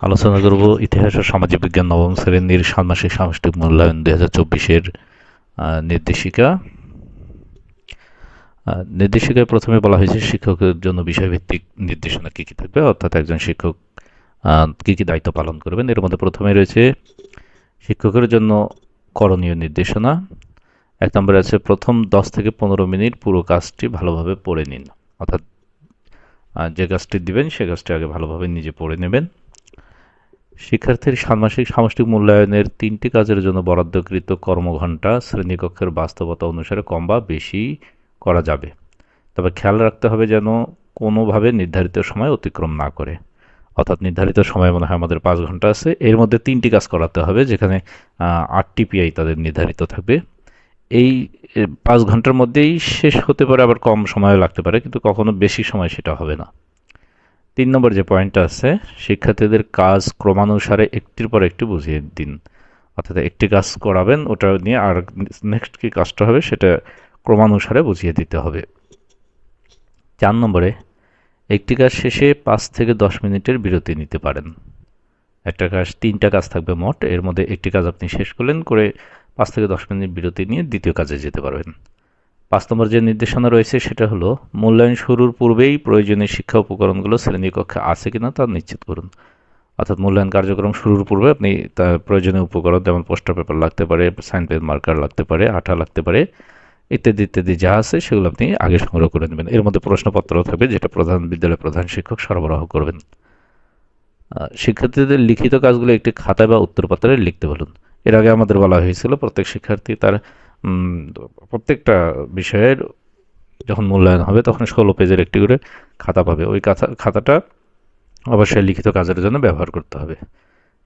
আলোচনা করব ইতিহাস ও সামাজিক বিজ্ঞান নবম শ্রেণির ষান্মাসিক সামষ্টিক মূল্যায়ন দুই হাজার চব্বিশের নির্দেশিকা। নির্দেশিকায় প্রথমে বলা হয়েছে শিক্ষকের জন্য বিষয়ভিত্তিক নির্দেশনা কী কী থাকবে, অর্থাৎ একজন শিক্ষক কী কী দায়িত্ব পালন করবেন। এর মধ্যে প্রথমে রয়েছে শিক্ষকের জন্য করণীয় নির্দেশনা। এক নম্বরে আছে, প্রথম দশ থেকে পনেরো মিনিট পুরো কাজটি ভালোভাবে পড়ে নিন। অর্থাৎ যে কাজটি দিবেন সে কাজটি আগে ভালোভাবে নিজে পড়ে নেবেন। শিক্ষার্থীর ষান্মাসিক সামষ্টিক মূল্যায়নের তিনটি কাজের জন্য বরাদ্দকৃত কর্মঘণ্টা শ্রেণীকক্ষের বাস্তবতা অনুসারে কম বা বেশি করা যাবে। তবে খেয়াল রাখতে হবে যেন কোনোভাবে নির্ধারিত সময় অতিক্রম না করে। অর্থাৎ নির্ধারিত সময় মনে হয় আমাদের পাঁচ ঘণ্টা আছে। এর মধ্যে তিনটি কাজ করাতে হবে যেখানে আটটি পিআই তাদের নির্ধারিত থাকবে। এই পাঁচ ঘণ্টার মধ্যেই শেষ হতে পারে, আবার কম সময় লাগতে পারে, কিন্তু কখনো বেশি সময় সেটা হবে না। তিন নম্বর যে পয়েন্টটা আছে, শিক্ষার্থীদের কাজ ক্রমানুসারে একটির পর একটি বুঝিয়ে দিন। অর্থাৎ একটি কাজ করাবেন, ওটা নিয়ে আর নেক্সট কি কাজটা হবে সেটা ক্রমানুসারে বুঝিয়ে দিতে হবে। চার নম্বরে, একটি কাজ শেষে পাঁচ থেকে দশ মিনিটের বিরতি নিতে পারেন। একটা কাজ, তিনটা কাজ থাকবে মোট, এর মধ্যে একটি কাজ আপনি শেষ করলেন, করে পাঁচ থেকে দশ মিনিট বিরতি নিয়ে দ্বিতীয় কাজে যেতে পারবেন। পাঁচ নম্বর যে নির্দেশনা রয়েছে সেটা হলো, মূল্যায়ন শুরুর পূর্বেই প্রয়োজনীয় শিক্ষা উপকরণগুলো শ্রেণীকক্ষে আছে কিনা তা নিশ্চিত করুন। অর্থাৎ মূল্যায়ন কার্যক্রম শুরুর পূর্বে আপনি তার প্রয়োজনীয় উপকরণ যেমন পোস্টার পেপার লাগতে পারে, সাইন পেন, মার্কার লাগতে পারে, আঠা লাগতে পারে, ইত্যাদি ইত্যাদি যা আছে সেগুলো আপনি আগে সংগ্রহ করে নেবেন। এর মধ্যে প্রশ্নপত্র থাকবে যেটা প্রধান বিদ্যালয়ের প্রধান শিক্ষক সরবরাহ করবেন। শিক্ষার্থীদের লিখিত কাজগুলো একটি খাতায় বা উত্তরপত্রে লিখতে বলুন। এর আগে আমাদের বলা হয়েছিল, প্রত্যেক শিক্ষার্থী তার প্রত্যেকটা বিষয়ের যখন মূল্যায়ন হবে, তখন ষোলো পেজের একটি করে খাতা পাবে। ওই খাতা, খাতাটা অবশ্যই লিখিত কাজের জন্য ব্যবহার করতে হবে।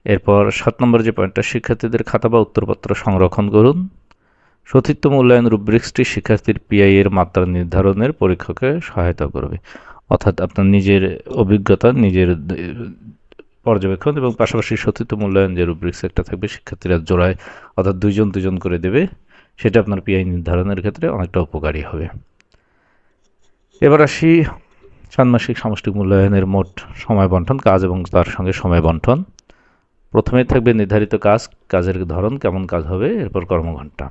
এরপর সাত নম্বর যে পয়েন্টটা, শিক্ষার্থীদের খাতা বা উত্তরপত্র সংরক্ষণ করুন। সতীর্থ মূল্যায়ন রুব্রিক্সটি শিক্ষার্থীর পিআই এর মাত্রা নির্ধারণের পরীক্ষাকে সহায়তা করবে। অর্থাৎ আপনার নিজের অভিজ্ঞতা, নিজের পর্যবেক্ষণ এবং পাশাপাশি সতীর্থ মূল্যায়ন যে রুব্রিক্স একটা থাকবে, শিক্ষার্থীরা জোড়ায় অর্থাৎ দুইজন দুজন করে দেবে। সেটা আপনার পিআই নির্ধারণের ক্ষেত্রে অনেকটা উপকারী হবে। এবার আসি ষান্মাসিক সামষ্টিক মূল্যায়নের মোট সময় বন্টন কাজ এবং তার সঙ্গে সময় বন্টন প্রথমে থাকবে নির্ধারিত কাজ, কাজের ধরন, কেমন কাজ হবে, এরপর কর্মঘণ্টা।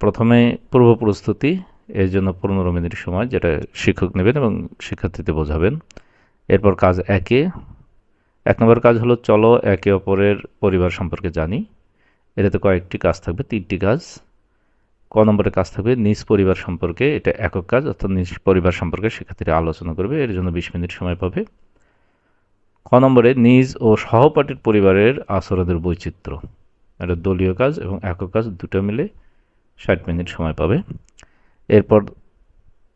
প্রথমে পূর্ব প্রস্তুতি, এর জন্য পনেরো মিনিট সময়, যেটা শিক্ষক নেবেন এবং শিক্ষার্থীতে বোঝাবেন। এরপর কাজ একে, এক নম্বর কাজ হলো চলো একে অপরের পরিবার সম্পর্কে জানি। এটাতে কয়েকটি কাজ থাকবে, তিনটি কাজ। ক নম্বরে কাজ থাকবে, নিজ পরিবার সম্পর্কে, এটা একক কাজ, অর্থাৎ নিজ পরিবার সম্পর্কে শিক্ষার্থীরা আলোচনা করবে, এর জন্য বিশ মিনিট সময় পাবে। ক নম্বরে, নিজ ও সহপাঠীর পরিবারের আচরণের বৈচিত্র্য। এটা দলীয় কাজ এবং একক কাজ, দুটো মিলে ষাট মিনিট সময় পাবে। এরপর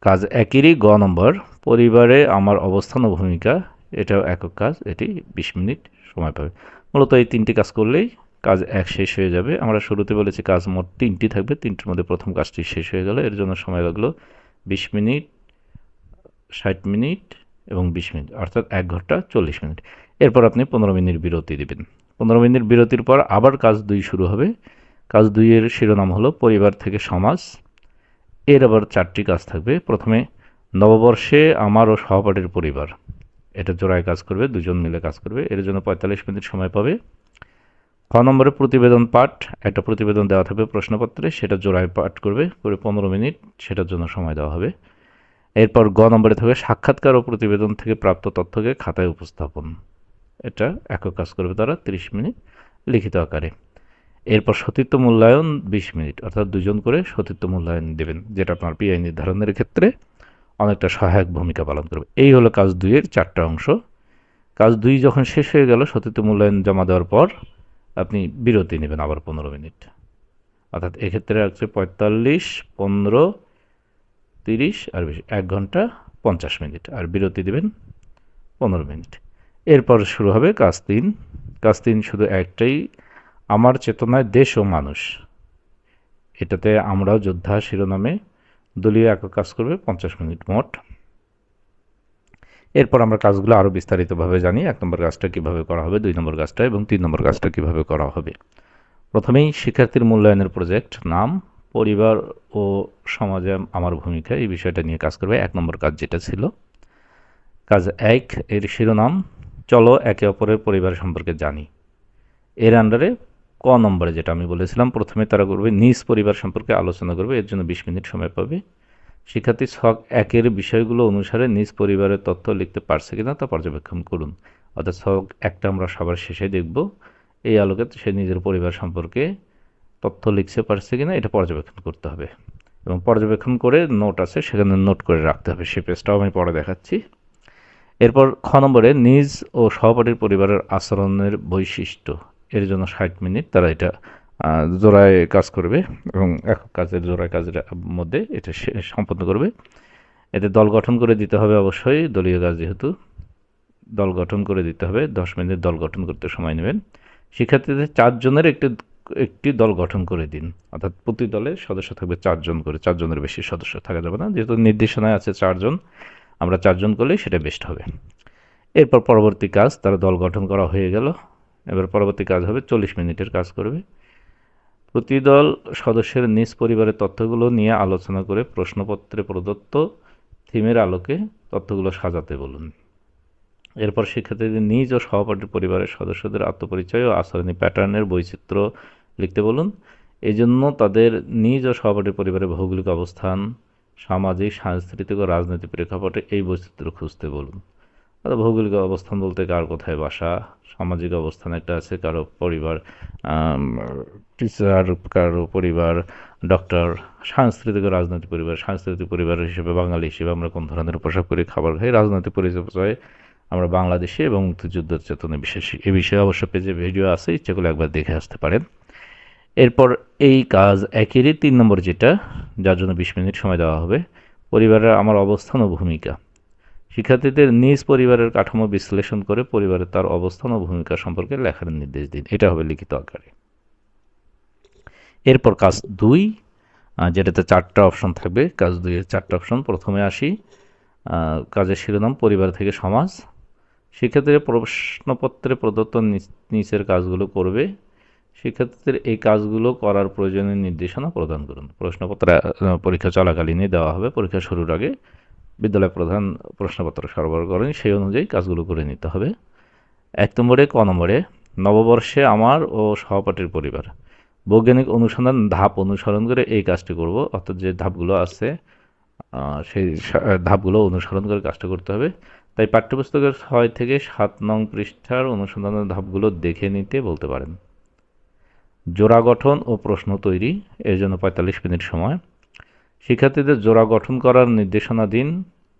কাজ একইরই, গ নম্বর, পরিবারে আমার অবস্থান ও ভূমিকা, এটাও একক কাজ, এটি বিশ মিনিট সময় পাবে। মূলত এই তিনটি কাজ করলেই কাজ এক শেষ হয়ে যাবে। আমরা শুরুতে বলেছি কাজ মোট তিনটি থাকবে। তিনটির মধ্যে প্রথম কাজটি শেষ হয়ে গেল। এর জন্য সময় লাগল বিশ মিনিট, ষাট মিনিট এবং বিশ মিনিট, অর্থাৎ এক ঘণ্টা চল্লিশ মিনিট। এরপর আপনি পনেরো মিনিট বিরতি দেবেন। পনেরো মিনিট বিরতির পর আবার কাজ দুই শুরু হবে। কাজ দুইয়ের শিরোনাম হলো পরিবার থেকে সমাজ। এর আবার চারটি কাজ থাকবে। প্রথমে, নববর্ষে আমার ও সহপাঠীর পরিবার। এটা জোড়ায় কাজ করবে, দুজন মিলে কাজ করবে। এর জন্য পঁয়তাল্লিশ মিনিট সময় পাবে। খ নম্বরে প্রতিবেদন পাঠ। একটা প্রতিবেদন দেওয়া থাকবে প্রশ্নপত্রে, সেটা জোড়ায় পাঠ করবে, করে পনেরো মিনিট, সেটার জন্য সময় দেওয়া হবে। এরপর গ নম্বরে থাকবে সাক্ষাৎকার ও প্রতিবেদন থেকে প্রাপ্ত তথ্যকে খাতায় উপস্থাপন। এটা একক কাজ করবে তারা, তিরিশ মিনিট, লিখিত আকারে। এরপর সতীর্থ মূল্যায়ন বিশ মিনিট, অর্থাৎ দুজন করে সতীর্থ মূল্যায়ন দেবেন, যেটা আপনার পিআই নির্ধারণের ক্ষেত্রে অনেকটা সহায়ক ভূমিকা পালন করবে। এই হলো কাজ দুইয়ের চারটা অংশ। কাজ দুই যখন শেষ হয়ে গেল, সতীর্থ মূল্যায়ন জমা দেওয়ার পর আপনি বিরতি নেবেন আবার পনেরো মিনিট। অর্থাৎ এক্ষেত্রে আছে পঁয়তাল্লিশ, পনেরো, তিরিশ, আর বেশি, এক ঘণ্টা পঞ্চাশ মিনিট। আর বিরতি দেবেন পনেরো মিনিট। এরপর শুরু হবে কাজ তিন। কাজ তিন শুধু একটাই, আমার চেতনায় দেশ ও মানুষ। এটাতে আমরাও যোদ্ধা শিরোনামে দলীয় একক কাজ করবে পঞ্চাশ মিনিট মোট। এরপর আমরা কাজগুলো আরও বিস্তারিতভাবে জানি, এক নম্বর কাজটা কীভাবে করা হবে, দুই নম্বর কাজটা এবং তিন নম্বর কাজটা কীভাবে করা হবে। প্রথমেই শিক্ষার্থীর মূল্যায়নের প্রজেক্ট নাম, পরিবার ও সমাজে আমার ভূমিকা, এই বিষয়টা নিয়ে কাজ করবে। এক নম্বর কাজ যেটা ছিল, কাজ এক, এর শিরোনাম, চলো একে অপরের পরিবার সম্পর্কে জানি। এর আন্ডারে ক নম্বরে যেটা আমি বলেছিলাম, প্রথমে তারা করবে, নিজ পরিবার সম্পর্কে আলোচনা করবে, এর জন্য বিশ মিনিট সময় পাবে। শিক্ষার্থী ছক একের বিষয়গুলো অনুসারে নিজ পরিবারের তথ্য লিখতে পারছে কিনা তা পর্যবেক্ষণ করুন। অর্থাৎ ছক একটা আমরা সবার শেষে দেখব, এই আলোকে সে নিজের পরিবার সম্পর্কে তথ্য লিখতে পারছে কিনা এটা পর্যবেক্ষণ করতে হবে। এবং পর্যবেক্ষণ করে নোট আছে, সেখানে নোট করে রাখতে হবে, সে পেজটাও আমি পরে দেখাচ্ছি। এরপর খ নম্বরে, নিজ ও সহপাঠীর পরিবারের আচরণের বৈশিষ্ট্য। এর জন্য ষাট মিনিট, তারা এটা জোড়ায় কাজ করবে এবং একক কাজের জোড়ায় কাজের মধ্যে এটা সম্পন্ন করবে। এতে দল গঠন করে দিতে হবে অবশ্যই, দলীয় কাজ যেহেতু। দল গঠন করে দিতে হবে, দশ মিনিট দল গঠন করতে সময় নেবেন। শিক্ষার্থীদের চারজনের একটি একটি দল গঠন করে দিন। অর্থাৎ প্রতি দলে সদস্য থাকবে চারজন করে, চারজনের বেশি সদস্য থাকা যাবে না। যেহেতু নির্দেশনায় আছে চারজন, আমরা চারজন করলেই সেটা বেস্ট হবে। এরপর পরবর্তী কাজ, তারা দল গঠন করা হয়ে গেল। এবার পরবর্তী কাজ হবে চল্লিশ মিনিটের কাজ করবে। প্রতি দল সদস্যের নিজ পরিবারের তথ্যগুলো নিয়ে আলোচনা করে প্রশ্নপত্রে প্রদত্ত থিমের আলোকে তথ্যগুলো সাজাতে বলুন। এরপর শিক্ষার্থীদের নিজ ও সহপাঠী পরিবারের সদস্যদের আত্মপরিচয় ও আচরণী প্যাটার্নের বৈচিত্র্য লিখতে বলুন। এই জন্য তাদের নিজ ও সহপাঠী পরিবারের ভৌগোলিক অবস্থান, সামাজিক, সাংস্কৃতিক ও রাজনৈতিক প্রেক্ষাপটে এই বৈচিত্র্য খুঁজতে বলুন। ভৌগোলিক অবস্থান বলতে কার কোথায় বাসা? সামাজিক অবস্থান একটা আছে, কারও পরিবার টিচার কারও পরিবার ডক্টর সাংস্কৃতিক ও রাজনৈতিক পরিবার। সাংস্কৃতিক পরিবার হিসেবে বাঙালি হিসেবে আমরা কোন ধরনের পোশাক পরে খাবার খাই, রাজনৈতিক পরিচয় আমরা বাংলাদেশে এবং মুক্তিযুদ্ধ চেতনা বিশেষ। এ বিষয়ে অবশ্য পেজে ভিডিও আছে, ইচ্ছে করলে একবার দেখে আসতে পারেন। এরপর এই কাজ একেরই তিন নম্বর যেটা, যার জন্য বিশ মিনিট সময় দেওয়া হবে। পরিবারের আমার অবস্থান ও ভূমিকা। শিক্ষার্থীদের নিজ পরিবারের কাঠামো বিশ্লেষণ করে পরিবারের তার অবস্থান ও ভূমিকা সম্পর্কে লেখার নির্দেশ দিন। এটা হবে লিখিত আকারে। এরপর কাজ দুই যেটাতে চারটা অপশন থাকবে। কাজ দুইয়ের চারটা অপশন। প্রথমে আসি কাজের শিরোনাম, পরিবার থেকে সমাজ। শিক্ষার্থীরা প্রশ্নপত্রে প্রদত্ত নিচ- নিচের কাজগুলো করবে। শিক্ষার্থীদের এই কাজগুলো করার প্রয়োজনীয় নির্দেশনা প্রদান করুন। প্রশ্নপত্র পরীক্ষা চলাকালীনই দেওয়া হবে। পরীক্ষা শুরুর আগে বিদ্যালয় প্রধান প্রশ্নপত্র সরবরাহ করেন, সেই অনুযায়ী কাজগুলো করে নিতে হবে। এক নম্বরে, ক নম্বরে, নববর্ষে আমার ও সহপাঠীর পরিবার। বৈজ্ঞানিক অনুসন্ধান, ধাপ অনুসরণ করে এই কাজটি করব। অর্থাৎ যে ধাপগুলো আছে সেই ধাপগুলো অনুসরণ করে কাজটা করতে হবে। তাই পাঠ্যপুস্তকের ছয় থেকে সাত নং পৃষ্ঠার অনুসন্ধানের ধাপগুলো দেখে নিতে বলতে পারেন। জোড়া গঠন ও প্রশ্ন তৈরি, এর জন্য পঁয়তাল্লিশ মিনিট সময়। শিক্ষার্থীদের জোড়া গঠন করার নির্দেশনা দিন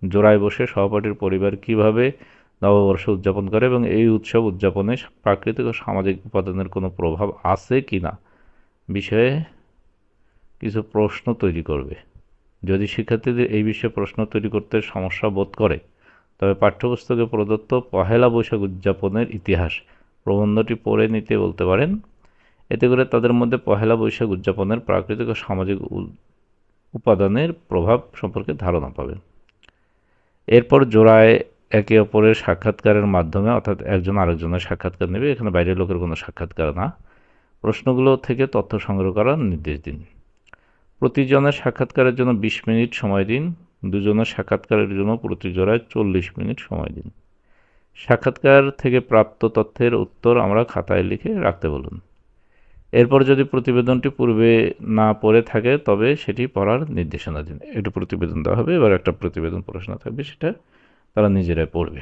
জোড়ায় বসে সহপাঠীর পরিবার কীভাবে নববর্ষ উদযাপন করে এবং এই উৎসব উদযাপনে প্রাকৃতিক ও সামাজিক উপাদানের কোনো প্রভাব আছে কি না বিষয়ে কিছু প্রশ্ন তৈরি করবে। যদি শিক্ষার্থীদের এই বিষয়ে প্রশ্ন তৈরি করতে সমস্যা বোধ করে, তবে পাঠ্যপুস্তকে প্রদত্ত পহেলা বৈশাখ উদযাপনের ইতিহাস প্রবন্ধটি পড়ে নিতে বলতে পারেন। এতে করে তাদের মধ্যে পহেলা বৈশাখ উদযাপনের প্রাকৃতিক ও সামাজিক উপাদানের প্রভাব সম্পর্কে ধারণা পাবেন এরপর জোড়ায় একে অপরের সাক্ষাৎকারের মাধ্যমে, অর্থাৎ একজন আরেকজনের সাক্ষাৎকার নেবে। এখানে বাইরের লোকের কোনো সাক্ষাৎকার না। প্রশ্নগুলো থেকে তথ্য সংগ্রহ করার নির্দেশ দিন। প্রতিজনের সাক্ষাৎকারের জন্য বিশ মিনিট সময় দিন। দুজনের সাক্ষাৎকারের জন্য প্রতি জোড়ায় চল্লিশ মিনিট সময় দিন। সাক্ষাৎকার থেকে প্রাপ্ত তথ্যের উত্তর আমরা খাতায় লিখে রাখতে বলুন। এরপর যদি প্রতিবেদনটি পূর্বে না পড়ে থাকে, তবে সেটি পড়ার নির্দেশনা দিন একটু প্রতিবেদন দেওয়া হবে, এবার একটা প্রতিবেদন প্রশ্ন থাকবে, সেটা তারা নিজেরাই পড়বে।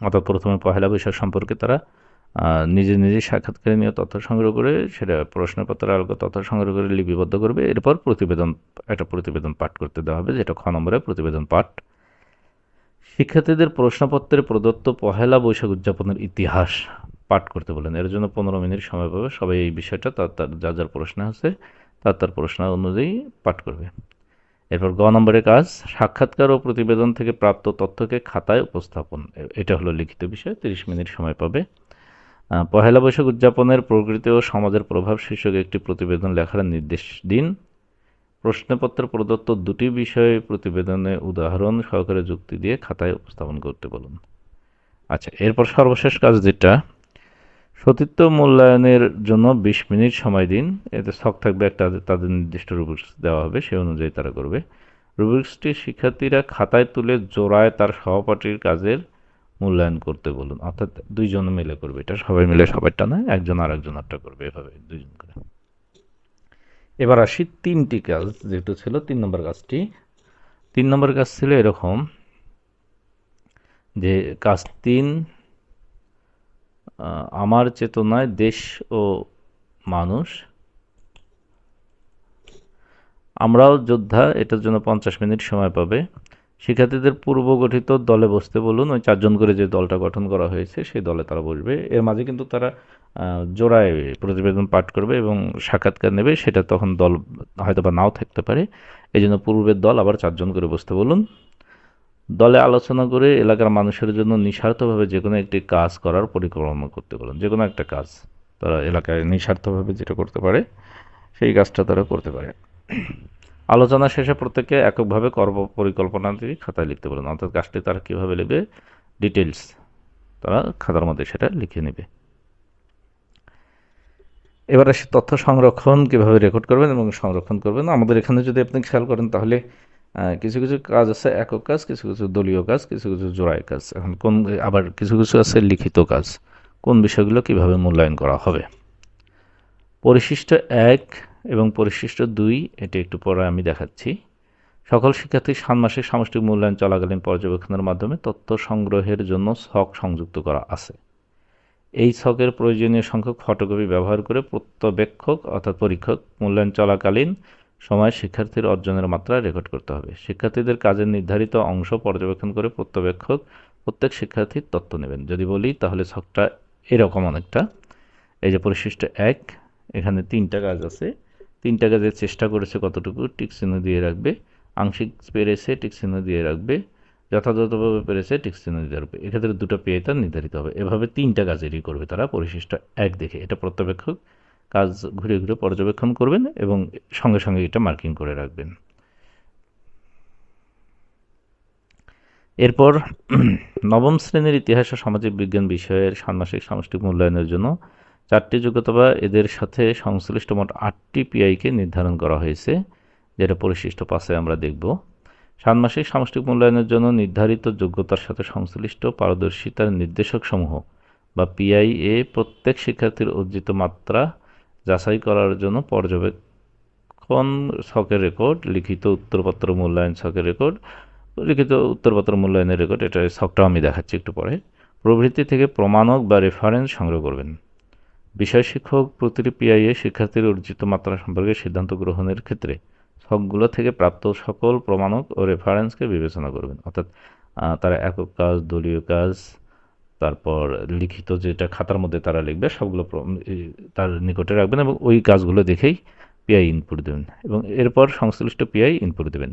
অর্থাৎ প্রথমে পহেলা বৈশাখ সম্পর্কে তারা নিজে নিজে সাক্ষাৎকারে নিয়ে তথ্য সংগ্রহ করে, সেটা প্রশ্নপত্রের আলোকে তথ্য সংগ্রহ করে লিপিবদ্ধ করবে। এরপর প্রতিবেদন, একটা প্রতিবেদন পাঠ করতে দেওয়া হবে, যেটা খ নম্বরে প্রতিবেদন পাঠ। শিক্ষার্থীদের প্রশ্নপত্রে প্রদত্ত পহেলা বৈশাখ উদযাপনের ইতিহাস পাঠ করতে বলেন। এর জন্য পনেরো মিনিট সময় পাবে। সবাই এই বিষয়টা তার তার, যার যার প্রশ্ন আছে, তার তার প্রশ্ন অনুযায়ী পাঠ করবে। এরপর গ নম্বরের কাজ, সাক্ষাৎকার ও প্রতিবেদন থেকে প্রাপ্ত তথ্যকে খাতায় উপস্থাপন। এটা হলো লিখিত বিষয়, তিরিশ মিনিট সময় পাবে। পহেলা বৈশাখ উদযাপনের প্রকৃতি ও সমাজের প্রভাব শীর্ষক একটি প্রতিবেদন লেখার নির্দেশ দিন। প্রশ্নপত্রে প্রদত্ত দুটি বিষয়ে প্রতিবেদনে উদাহরণ সহকারে যুক্তি দিয়ে খাতায় উপস্থাপন করতে বলুন। আচ্ছা এরপর সর্বশেষ কাজ যেটা সতীত্ব মূল্যায়নের জন্য বিশ মিনিট সময় দিন। এতে ছক থাকবে একটা, তাদের নির্দিষ্ট রুবিক্স দেওয়া হবে, সেই অনুযায়ী তারা করবে। রুবিক্সটি শিক্ষার্থীরা খাতায় তুলে জোড়ায় তার সহপাঠীর কাজের মূল্যায়ন করতে বলুন। অর্থাৎ দুইজন মিলে করবে এটা, সবাই মিলে সবারটা না একজন আর একজনেরটা করবে এভাবে দুইজন করে। এবার আসি তিনটি কাজ, যেহেতু ছিল তিন নম্বর কাজটি। তিন নম্বর কাজ ছিল এরকম যে কাজ তিন আমার চেতনায় দেশ ও মানুষ। আমরাও যোদ্ধা, এটার জন্য পঞ্চাশ মিনিট সময় পাবে। শিক্ষার্থীদের পূর্ব গঠিত দলে বসতে বলুন, ওই চারজন করে যে দলটা গঠন করা হয়েছে, সেই দলে তারা বসবে। এর মাঝে কিন্তু তারা জোড়ায় প্রতিবেদন পাঠ করবে এবং সাক্ষাৎকার নেবে, সেটা তখন দল হয়তো বা নাও থাকতে পারে। এই জন্য পূর্বের দল আবার চারজন করে বসতে বলুন। দলে আলোচনা করে এলাকার মানুষের জন্য নিঃস্বার্থভাবে যে কোনো একটি কাজ করার পরিকল্পনা করতে বলুন, যে কোনো একটা কাজ তারা এলাকায় নিঃস্বার্থভাবে যেটা করতে পারে, সেই কাজটা তারা করতে পারে। আলোচনা শেষে প্রত্যেকে এককভাবে কর্ম পরিকল্পনাটি খাতায় লিখতে বলুন, অর্থাৎ কাজটি তারা কীভাবে লিখবে ডিটেলস তারা খাতার মধ্যে সেটা লিখে নেবে। এবার আসি তথ্য সংরক্ষণ কীভাবে রেকর্ড করবেন এবং সংরক্ষণ করবেন। আমাদের এখানে যদি আপনি খেয়াল করেন তাহলে কিছু কিছু কাজ আছে, একক কাজ, কিছু কিছু দলীয় কাজ, কিছু কিছু জোড়ায় কাজ। এখন কোন, আবার কিছু কিছু আছে লিখিত কাজ। কোন বিষয়গুলো কীভাবে মূল্যায়ন করা হবে? পরিশিষ্ট এক এবং পরিশিষ্ট দুই, এটি একটু পরে আমি দেখাচ্ছি। সকল শিক্ষার্থী ষান্মাসিক সামষ্টিক মূল্যায়ন চলাকালীন পর্যবেক্ষণের মাধ্যমে তথ্য সংগ্রহের জন্য ছক সংযুক্ত করা আছে। এই ছকের প্রয়োজনীয় সংখ্যক ফটোকপি ব্যবহার করে প্রত্যবেক্ষক অর্থাৎ পরীক্ষক মূল্যায়ন চলাকালীন সময় শিক্ষার্থীর অর্জনের মাত্রা রেকর্ড করতে হবে। শিক্ষার্থীদের কাজের নির্ধারিত অংশ পর্যবেক্ষণ করে প্রত্যবেক্ষক, প্রত্যেক শিক্ষার্থীর তথ্য নেবেন। যদি বলি, তাহলে ছকটা এরকম অনেকটা। এই যে পরিশিষ্ট এক, এখানে তিনটা কাজ আছে। তিনটা কাজের চেষ্টা করেছে কতটুকু? টিক চিহ্ন দিয়ে রাখবে। আংশিক পেরেছে, টিক চিহ্ন দিয়ে রাখবে। যথাযথভাবে পেরেছে টিকচিহ্ন দিয়ে রাখবে। এক্ষেত্রে দুটো পেয়ে তার নির্ধারিত হবে। এভাবে তিনটা কাজেরই করবে তারা পরিশিষ্ট এক দেখে। এটা প্রত্যবেক্ষক কাজ ঘুরে ঘুরে পর্যবেক্ষণ করবেন এবং সঙ্গে সঙ্গে এটা মার্কিং করে রাখবেন। এরপর নবম শ্রেণির ইতিহাস ও সামাজিক বিজ্ঞান বিষয়ের ষান্মাসিক সামষ্টিক মূল্যায়নের জন্য চারটি যোগ্যতা বা এদের সাথে সংশ্লিষ্ট মোট আটটি পিআইকে নির্ধারণ করা হয়েছে, যেটা পরিশিষ্ট পাশে আমরা দেখব। ষান্মাসিক সামষ্টিক মূল্যায়নের জন্য নির্ধারিত যোগ্যতার সাথে সংশ্লিষ্ট পারদর্শিতার নির্দেশকসমূহ বা পিআইএ প্রত্যেক শিক্ষার্থীর অর্জিত মাত্রা যাচাই করার জন্য পর্যবেক্ষণ ছকের রেকর্ড, লিখিত উত্তরপত্র মূল্যায়ন ছকের রেকর্ড, লিখিত উত্তরপত্র মূল্যায়নের রেকর্ড, এটা ছকটাও আমি দেখাচ্ছি একটু পরে। প্রভৃতি থেকে প্রমাণক বা রেফারেন্স সংগ্রহ করবেন। বিষয় শিক্ষক প্রতিটি পিআইএ শিক্ষার্থীর অর্জিত মাত্রা সম্পর্কে সিদ্ধান্ত গ্রহণের ক্ষেত্রে ছকগুলো থেকে প্রাপ্ত সকল প্রমাণক ও রেফারেন্সকে বিবেচনা করবেন। অর্থাৎ তারা একক কাজ, দলীয় কাজ তারপর লিখিত যেটা খাতার মধ্যে তারা লিখবে, সবগুলো তার নিকটে রাখবেন এবং ওই কাজগুলো দেখেই পিআই ইনপুট দেবেন এবং এরপর সংশ্লিষ্ট পিআই ইনপুট দেবেন।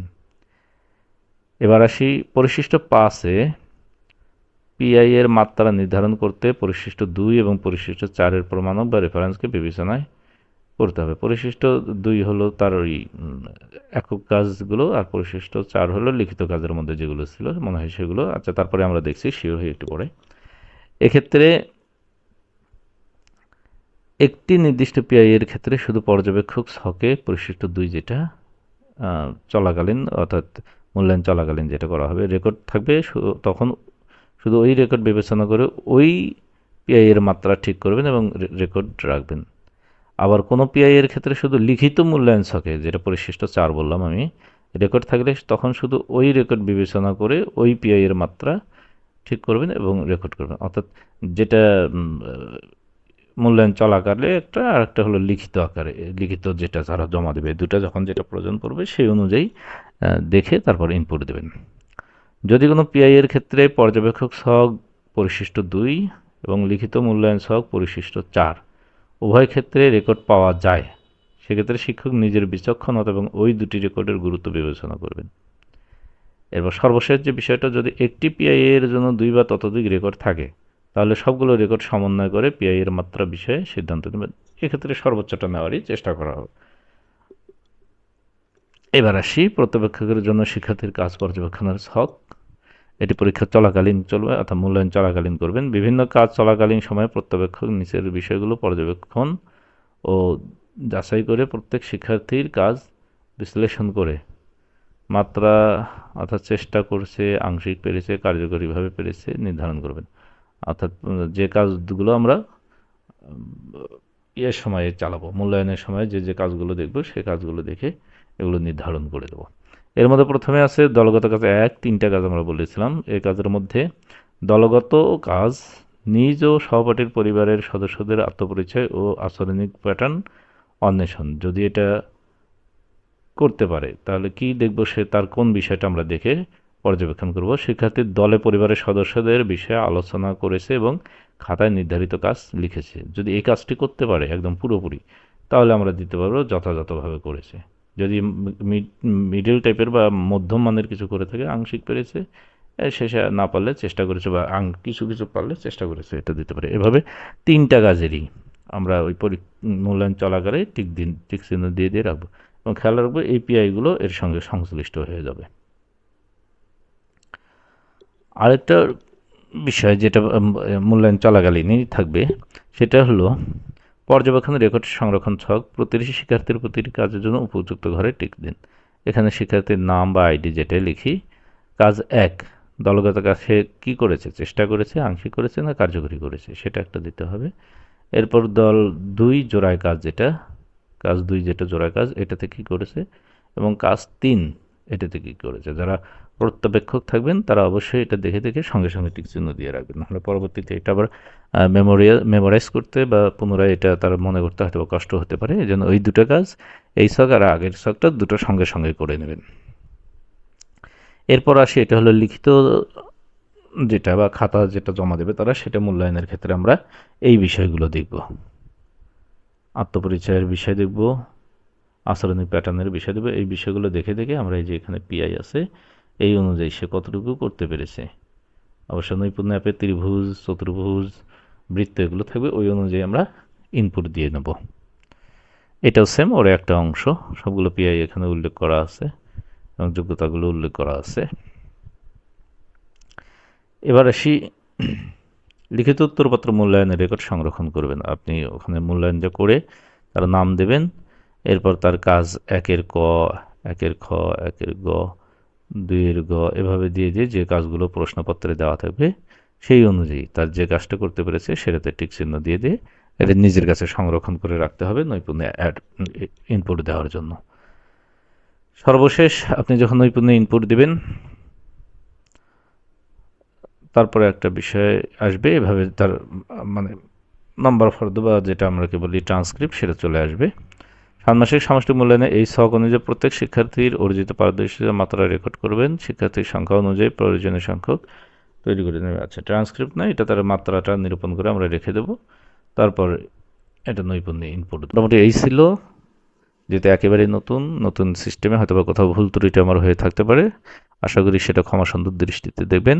এবার আসি পরিশিষ্ট পাসে পিআই এর মাত্রা নির্ধারণ করতে পরিশিষ্ট দুই এবং পরিশিষ্ট চারের প্রমাণক বা রেফারেন্সকে বিবেচনায় করতে হবে। পরিশিষ্ট দুই হলো তার ওই একক কাজগুলো আর পরিশিষ্ট চার হলো লিখিত কাজের মধ্যে যেগুলো ছিল, মনে হয় সেগুলো। আচ্ছা তারপরে আমরা দেখছি শিওর হয়ে একটু পরে। এক্ষেত্রে একটি নির্দিষ্ট পিআই এর ক্ষেত্রে শুধু পর্যবেক্ষক ছকে পরিশিষ্ট দুই যেটা চলাকালীন অর্থাৎ মূল্যায়ন চলাকালীন যেটা করা হবে রেকর্ড থাকবে তখন শুধু ওই রেকর্ড বিবেচনা করে ওই পিআই এর মাত্রা ঠিক করবেন এবং রেকর্ড রাখবেন। আবার কোনো পিআই এর ক্ষেত্রে শুধু লিখিত মূল্যায়ন ছকে যেটা পরিশিষ্ট চার বললাম আমি রেকর্ড থাকলে তখন শুধু ওই রেকর্ড বিবেচনা করে ওই পিআই এর মাত্রা ঠিক করবেন এবং রেকর্ড করবেন। অর্থাৎ যেটা মূল্যায়ন চলাকালে একটা আর একটা হলো লিখিত আকারে, লিখিত যেটা তারা জমা দেবে, দুটা যখন যেটা প্রয়োজন পড়বে সেই অনুযায়ী দেখে তারপর ইনপুট দেবেন। যদি কোনো পিআই এর ক্ষেত্রে পর্যবেক্ষক ছক পরিশিষ্ট দুই এবং লিখিত মূল্যায়ন ছক পরিশিষ্ট চার, উভয় ক্ষেত্রে রেকর্ড পাওয়া যায়, সেক্ষেত্রে শিক্ষক নিজের বিচক্ষণতা এবং ওই দুটি রেকর্ডের গুরুত্ব বিবেচনা করবেন। এরপর সর্বশেষ যে বিষয়টা, যদি একটি পিআই এর জন্য দুই বা ততোধিক রেকর্ড থাকে, তাহলে সবগুলো রেকর্ড সমন্বয় করে পিআই এর মাত্রা বিষয়ে সিদ্ধান্ত নেবেন। এক্ষেত্রে সর্বোচ্চটা নেওয়ারই চেষ্টা করা হবে। এবার আসি পর্যবেক্ষকের জন্য শিক্ষার্থীর কাজ পর্যবেক্ষণের ছক। এটি পরীক্ষা চলাকালীন চলবে, অর্থাৎ মূল্যায়ন চলাকালীন করবেন। বিভিন্ন কাজ চলাকালীন সময়ে পর্যবেক্ষক নিচের বিষয়গুলো পর্যবেক্ষণ ও যাচাই করে প্রত্যেক শিক্ষার্থীর কাজ বিশ্লেষণ করে মাত্রা অর্থাৎ চেষ্টা করছে, আংশিক পেরেছে, কার্যকরীভাবে পেরেছে, নির্ধারণ করবেন। অর্থাৎ যে কাজগুলো আমরা ইয়ের সময়ে চালাবো, মূল্যায়নের সময় যে যে কাজগুলো দেখব সেই কাজগুলো দেখে এগুলো নির্ধারণ করে দেবো। এর মধ্যে প্রথমে আছে দলগত কাজ এক, তিনটা কাজ আমরা বলেছিলাম। এই কাজের মধ্যে দলগত কাজ, নিজ ও সহপাঠীর পরিবারের সদস্যদের আত্মপরিচয় ও আচরণিক প্যাটার্ন অন্বেষণ। যদি এটা করতে পারে। তাহলে কি দেখব সে তার কোন বিষয়টা আমরা দেখে পর্যবেক্ষণ করব? শিক্ষার্থীর দলে পরিবারের সদস্যদের বিষয়ে আলোচনা করেছে এবং খাতায় নির্ধারিত কাজ লিখেছে। যদি এই কাজটি করতে পারে একদম পুরোপুরি, তাহলে আমরা দিতে পারব যথাযথভাবে করেছে। যদি মিডল টাইপের বা মধ্যম মানের কিছু করে থাকে, আংশিক পেরেছে শেষে না পারলে চেষ্টা করেছে বা আং, কিছু কিছু পারলে চেষ্টা করেছে এটা দিতে পারে। এভাবে তিনটা কাজেরই আমরা ওই পরি, মূল্যায়ন চলাকালে টিক দিন টিক চিহ্ন দিয়ে দিয়ে রাখব। এবং খেয়াল রাখব এপিআইগুলো এর সঙ্গে সংশ্লিষ্ট হয়ে যাবে। আরেকটা বিষয় যেটা মূল্যায়ন চলাকালীনই থাকবে, সেটা হলো পর্যবেক্ষণ, রেকর্ড সংরক্ষণ ছক, প্রতিটি শিক্ষার্থীর প্রতিটি কাজের জন্য উপযুক্ত ঘরে টিক দিন। এখানে শিক্ষার্থীর নাম বা আইডি যেটা লিখি, কাজ এক, দলগত কাছে কি করেছে, চেষ্টা করেছে, আংশিক করেছে না কার্যকরী করেছে, সেটা একটা দিতে হবে। এরপর দল দুই, জোড়ায় কাজ যেটা কাজ দুই যেটা জোড়া কাজ এটাতে কি করেছে এবং কাজ তিন এটাতে কি করেছে। যারা প্রত্যবেক্ষক থাকবেন, তারা অবশ্যই এটা দেখে দেখে সঙ্গে সঙ্গে টিক চিহ্ন দিয়ে রাখবেন। নাহলে পরবর্তীতে এটা আবার মেমোরিয়াল মেমোরাইজ করতে বা পুনরায় এটা তার মনে করতে হয়তো কষ্ট হতে পারে। এই জন্য ওই দুটো কাজ, এই শখ আর আগের ছকটা দুটো সঙ্গে সঙ্গে করে নেবেন। এরপর আসি, এটা হলো লিখিত যেটা বা খাতা যেটা জমা দেবে তারা, সেটা মূল্যায়নের ক্ষেত্রে আমরা এই বিষয়গুলো দেখব। আত্মপরিচয়ের বিষয় দেখব, আচরণিক প্যাটার্নের বিষয় দেবো এই বিষয়গুলো দেখে দেখে আমরা এই যে এখানে পিআই আছে, এই অনুযায়ী সে কতটুকু করতে পেরেছে। অবশ্য নৈপুণ্য অ্যাপে ত্রিভুজ, চতুর্ভুজ, বৃত্ত এগুলো থাকবে, ওই অনুযায়ী আমরা ইনপুট দিয়ে নেব। এটাও সেম ওর একটা অংশ, সবগুলো পিআই এখানে উল্লেখ করা আছে, এবং যোগ্যতাগুলো উল্লেখ করা আছে। এবার আসি লিখিত উত্তরপত্র মূল্যায়নের রেকর্ড সংরক্ষণ করবেন। আপনি ওখানে মূল্যায়ন যা করে তার নাম দেবেন। এরপর তার কাজ একের ক, একের খ, একের গ, দুইয়ের গ, এভাবে দিয়ে দিয়ে যে কাজগুলো প্রশ্নপত্রে দেওয়া থাকবে সেই অনুযায়ী তার যে কাজটা করতে পেরেছে সেটাতে টিক চিহ্ন দিয়ে দিয়ে এটা নিজের কাছে সংরক্ষণ করে রাখতে হবে, নৈপুণ্য অ্যাড ইনপুট দেওয়ার জন্য। সর্বশেষ আপনি যখন নৈপুণ্য ইনপুট দিবেন তারপরে একটা বিষয় আসবে, এভাবে তার মানে নাম্বার ফর্দ বা যেটা আমরা কি বলি ট্রান্সক্রিপ্ট সেটা চলে আসবে। ষান্মাসিক সামষ্টিক মূল্যায়নে এই ছক অনুযায়ী প্রত্যেক শিক্ষার্থীর অর্জিত পারদর্শিতার মাত্রা রেকর্ড করবেন। শিক্ষার্থীর সংখ্যা অনুযায়ী প্রয়োজনীয় সংখ্যক তৈরি করে নেবে। আচ্ছা ট্রান্সক্রিপ্ট না, এটা তার মাত্রাটা নিরূপণ করে আমরা রেখে দেব। তারপর এটা নৈপুণ্য ইনপুট মোটামুটি এই ছিল যেটা একেবারেই নতুন নতুন সিস্টেমে হয়তো বা কোথাও ভুল ত্রুটি আমার হয়ে থাকতে পারে। আশা করি সেটা ক্ষমা সুন্দর দৃষ্টিতে দেখবেন।